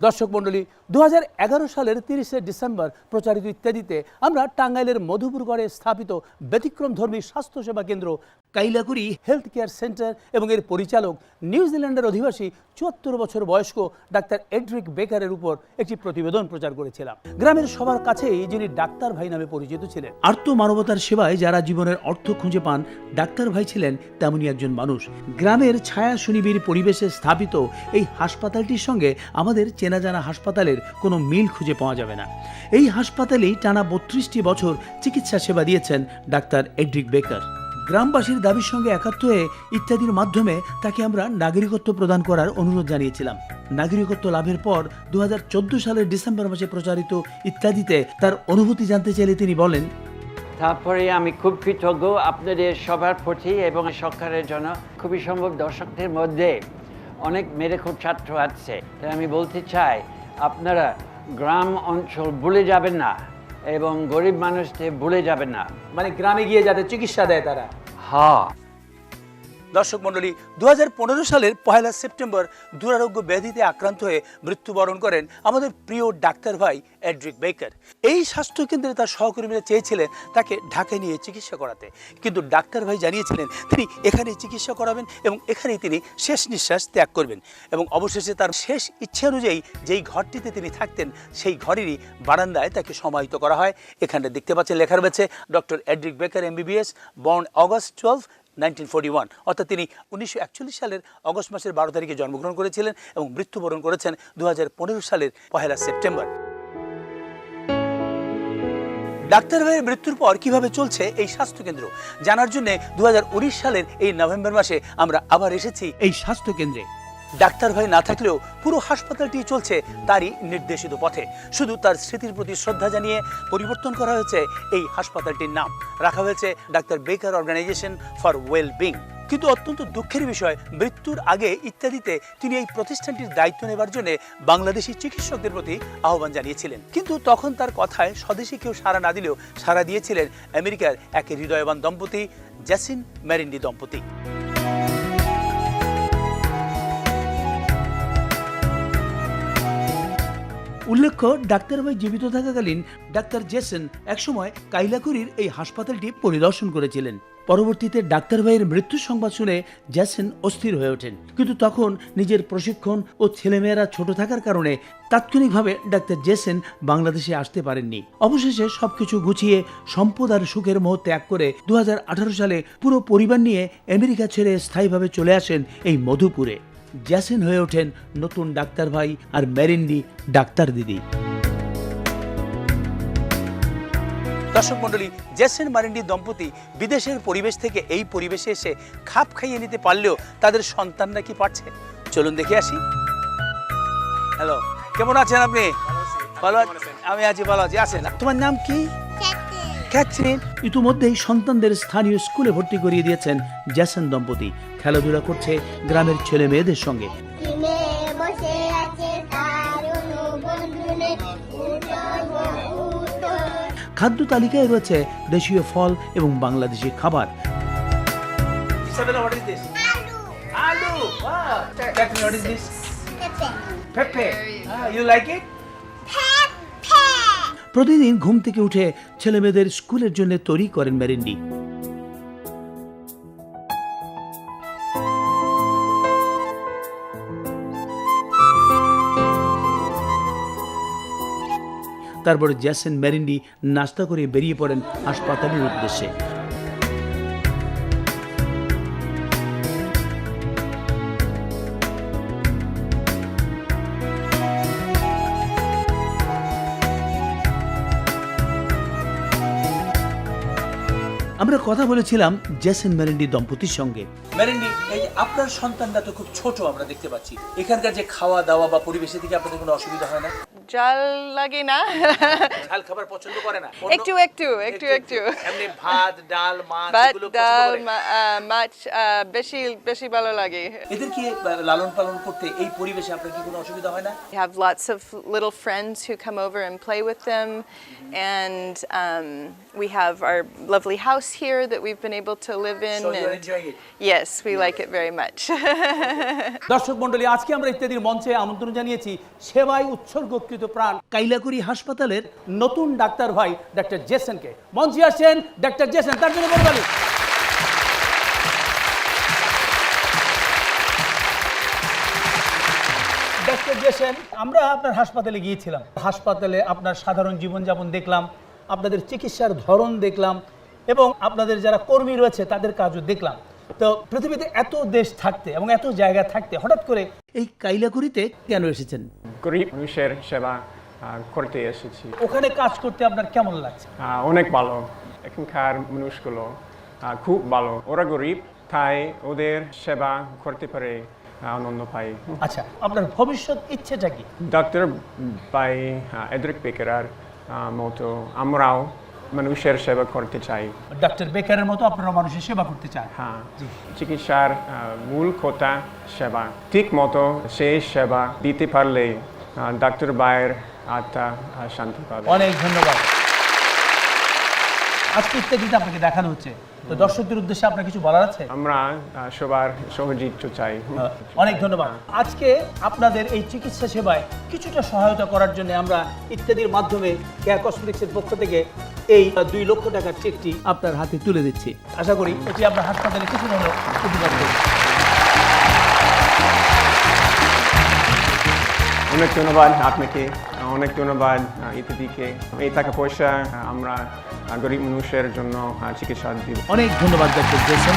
দর্শক মণ্ডলী দু সালের তিরিশে ডিসেম্বর প্রচারিত ইত্যাদিতে আমরা টাঙ্গাইলের মধুপুরগড়ে স্থাপিত ব্যতিক্রমধর্মী স্বাস্থ্যসেবা কেন্দ্র কাইলাকুড়ি হেলথ কেয়ার সেন্টার এবং এর পরিচালক নিউজিল্যান্ডের অধিবাসী চুয়াত্তর বছর বয়স্ক ডাক্তার এড্রিক বেকারের উপর একটি প্রতিবেদন প্রচার করেছিলাম। গ্রামের সবার কাছেই যিনি ডাক্তার ভাই নামে পরিচিত ছিলেন। আর্ত মানবতার সেবায় যারা জীবনের অর্থ খুঁজে পান, ডাক্তার ভাই ছিলেন তেমনই একজন মানুষ। গ্রামের ছায়া সুনিবিড় পরিবেশে স্থাপিত এই হাসপাতালটির সঙ্গে আমাদের চেনা জানা হাসপাতালের কোনো মিল খুঁজে পাওয়া যাবে না। এই হাসপাতালেই টানা বত্রিশটি বছর চিকিৎসা সেবা দিয়েছেন ডাক্তার এড্রিক বেকার। গ্রামবাসীর দাবির সঙ্গে একাত্ম হয়ে ইত্যাদির মাধ্যমে তাকে আমরা নাগরিকত্ব প্রদান করার অনুরোধ জানিয়েছিলাম। নাগরিকত্ব লাভের পর দু হাজার চোদ্দ সালের ডিসেম্বর মাসে প্রচারিত ইত্যাদিতে তার অনুভূতি জানতে চাইলে তিনি বলেন, তারপরে আমি খুব কৃতজ্ঞ আপনাদের সবার প্রতি এবং সরকারের জন্য। খুবই সম্ভব দর্শকদের মধ্যে অনেক মেরেখুর ছাত্র আছে। তাই আমি বলতে চাই, আপনারা গ্রাম অঞ্চল ভুলে যাবেন না। এবং গরিব মানুষকে ভুলে যাবে না। মানে গ্রামে গিয়ে যাতে চিকিৎসা দেয় তারা। হ্যাঁ। দর্শক মণ্ডলী দু সালের পয়লা সেপ্টেম্বর দুরারোগ্য ব্যাধিতে আক্রান্ত হয়ে মৃত্যুবরণ করেন আমাদের প্রিয় ডাক্তার ভাই এড্রিক বেকার এই স্বাস্থ্যকেন্দ্রে তার সহকর্মীরা চেয়েছিলেন তাকে ঢাকায় নিয়ে চিকিৎসা করাতে। কিন্তু ডাক্তার ভাই জানিয়েছিলেন, তিনি এখানেই চিকিৎসা করাবেন এবং এখানেই তিনি শেষ নিঃশ্বাস ত্যাগ করবেন। এবং অবশেষে তার শেষ ইচ্ছা অনুযায়ী যেই ঘরটিতে তিনি থাকতেন, সেই ঘরেরই বারান্দায় তাকে সমাহিত করা হয়। এখানে দেখতে পাচ্ছেন লেখা রয়েছে, doctor Edric Baker MBBS, born August twelve nineteen অর্থাৎ তিনি উনিশশো একচল্লিশ সালের অগস্ট মাসের বারো তারিখে জন্মগ্রহণ করেছিলেন এবং মৃত্যুবরণ করেছেন দু হাজার পনেরো সালের পহেলা সেপ্টেম্বর। ডাক্তার ভাইয়ের মৃত্যুর পর কীভাবে চলছে এই স্বাস্থ্যকেন্দ্র? জানার জন্য দু হাজার উনিশ সালের এই নভেম্বর মাসে আমরা আবার এসেছি। এই স্বাস্থ্যকেন্দ্রে ডাক্তার ভাই না থাকলেও পুরো হাসপাতালটি চলছে তারই নির্দেশিত পথে। শুধু তার স্মৃতির প্রতি শ্রদ্ধা জানিয়ে পরিবর্তন করা হয়েছে এই হাসপাতালটির নাম। রাখা হয়েছে ডাক্তার বেকার অর্গানাইজেশন ফর ওয়েল বিং কিন্তু অত্যন্ত দুঃখের বিষয়, মৃত্যুর আগে ইত্যাদিতে তিনি এই প্রতিষ্ঠানটির দায়িত্ব নেবার জন্য বাংলাদেশি চিকিৎসকদের প্রতি আহ্বান জানিয়েছিলেন। কিন্তু তখন তার কথায় স্বদেশী কেউ সাড়া না দিলেও সাড়া দিয়েছিলেন আমেরিকার এক হৃদয়বান দম্পতি, জ্যাসিন ম্যারিন্ডি দম্পতি। উল্লেখ্য, ডাক্তার ভাই জীবিত থাকাকালীন ডাক্তার জেসন একসময় কাইলাকুড়ির এই হাসপাতালটি পরিদর্শন করেছিলেন। পরবর্তীতে ডাক্তার ভাইয়ের মৃত্যুর সংবাদ শুনে জ্যাসেন অস্থির হয়ে ওঠেন। কিন্তু তখন নিজের প্রশিক্ষণ ও ছেলেমেয়েরা ছোট থাকার কারণে তাৎক্ষণিকভাবে ডাক্তার জেসেন বাংলাদেশে আসতে পারেননি। অবশেষে সবকিছু গুছিয়ে সম্পদ আর সুখের মোহ ত্যাগ করে দু হাজার আঠারো সালে পুরো পরিবার নিয়ে আমেরিকা ছেড়ে স্থায়ীভাবে চলে আসেন এই মধুপুরে। জ্যাসেন হয়ে ওঠেন নতুন ডাক্তার ভাই আর ম্যারিন্ডি ডাক্তার দিদি। দর্শক মন্ডলী জেসেন মারিন্ডি দম্পতি বিদেশের পরিবেশ থেকে এই পরিবেশে এসে খাপ খাইয়ে নিতে পারলেও তাদের সন্তানরা কি পারছে? চলুন দেখে আসি। হ্যালো কেমন আছেন আপনি? ভালো আছেন? আমি আছি ভালো আছি। আছেন? তোমার নাম কি? ক্যাথরিন ইতিমধ্যেই সন্তানদের স্থানীয় স্কুলে ভর্তি করিয়ে দিয়েছেন জ্যাসন দম্পতি। খেলাধুলা করছে গ্রামের ছেলে মেয়েদের সঙ্গে। খাদ্য তালিকায় রয়েছে দেশীয় ফল এবং বাংলাদেশি খাবার। আলু। পেঁপে। পেঁপে প্রতিদিন ঘুম থেকে উঠে ছেলে মেয়েদের স্কুলের জন্য তৈরি করেন ম্যারিন্ডি তারপর জ্যাসেন ম্যারিন্ডি নাস্তা করে বেরিয়ে পড়েন হাসপাতালের উদ্দেশ্যে। আমরা কথা বলেছিলাম জেসেন মেরেন্ডি দম্পতির সঙ্গে। মেরেন্ডি, এই আপনার সন্তানটা তো খুব ছোট, আমরা দেখতে পাচ্ছি। এখানকার যে খাওয়া দাওয়া বা পরিবেশের দিকে আপনাদের কোনো অসুবিধা হয় না? জাল লাগে না ঝাল খাবার পছন্দ করে না একটু একটু একটু একটু এমনি ভাত ডাল মাছ এগুলো ডাল মাছ বেশি বেশি ভালো লাগে এদেরকে আহ, লালন পালন করতে এই পরিবেশে আপনার কি কোনো অসুবিধা হয় না We have lots of little friends who come over and play with them, and um, we have our lovely house here that we've been able to live in. So you're and enjoying it? Yes, we like it very much. দর্শক মন্ডলী আজকে আমরা ইত্যাদির মঞ্চে আমন্ত্রণ জানিয়েছি সেবায় উৎসর্গকৃত প্রাণ কাইলাকুড়ি হাসপাতালের নতুন ডাক্তার ভাই ডাক্তার জেসেনকে। মঞ্চে আসছেন ডাক্তার জেসেন, তার জন্য বলবালি ডাক্তার আমরা আপনার হাসপাতালে গিয়েছিলাম। হাসপাতালে আপনার সাধারণ জীবনযাপন দেখলাম, আপনাদের চিকিৎসার ধরন দেখলাম, এবং আপনাদের যারা কর্মী রয়েছে তাদের কাজও দেখলাম। তো পৃথিবীতে এত দেশ থাকতে এবং এত জায়গা থাকতে হঠাৎ করে এই কাইলাকুড়িতে কেন এসেছেন? গরিব মানুষের সেবা করতে এসেছি। ওখানে কাজ করতে আপনার কেমন লাগছে? অনেক ভালো। এখানকার মানুষগুলো খুব ভালো। ওরা গরিব তাই ওদের সেবা করতে পারে আনন্দ পাই। আচ্ছা আপনার ভবিষ্যৎ ইচ্ছেটা কি? ডাক্তার বাই এদ্রিক বেকার মতো আমরাও মানুষের সেবা করতে চাই। ডাক্তার বেকারের মতো আপনারা মানুষের সেবা করতে চান? হ্যাঁ চিকিৎসার মূল কথা সেবা। ঠিক মতো সেই সেবা দিতে পারলে ডাক্তার বায়ের আত্মা শান্তি পাবে। অনেক ধন্যবাদ। আজকে ইত্যাদিতে আপনাকে দেখানো হচ্ছে। তো দর্শকদের উদ্দেশ্যে আপনার কিছু বলার আছে? আমরা সবার সহযোগিতা চাই। অনেক ধন্যবাদ। আজকে আপনাদের এই চিকিৎসা সেবায় কিছুটা সহায়তা করার জন্য আমরা ইত্যাদির মাধ্যমে কেয়ার কসমেটিক্সের পক্ষ থেকে এই দুই লক্ষ টাকার চেকটি আপনার হাতে তুলে দিচ্ছি। আশা করি এটি আপনার হাসপাতালে কিছু হলেও উপকার অনেক ধন্যবাদ আপনাকে অনেক ধন্যবাদ ইত্যাদিকে এই টাকা পয়সা আমরা গরিব মানুষের জন্য চিকিৎসা দিব। অনেক ধন্যবাদ ডক্টর জেসন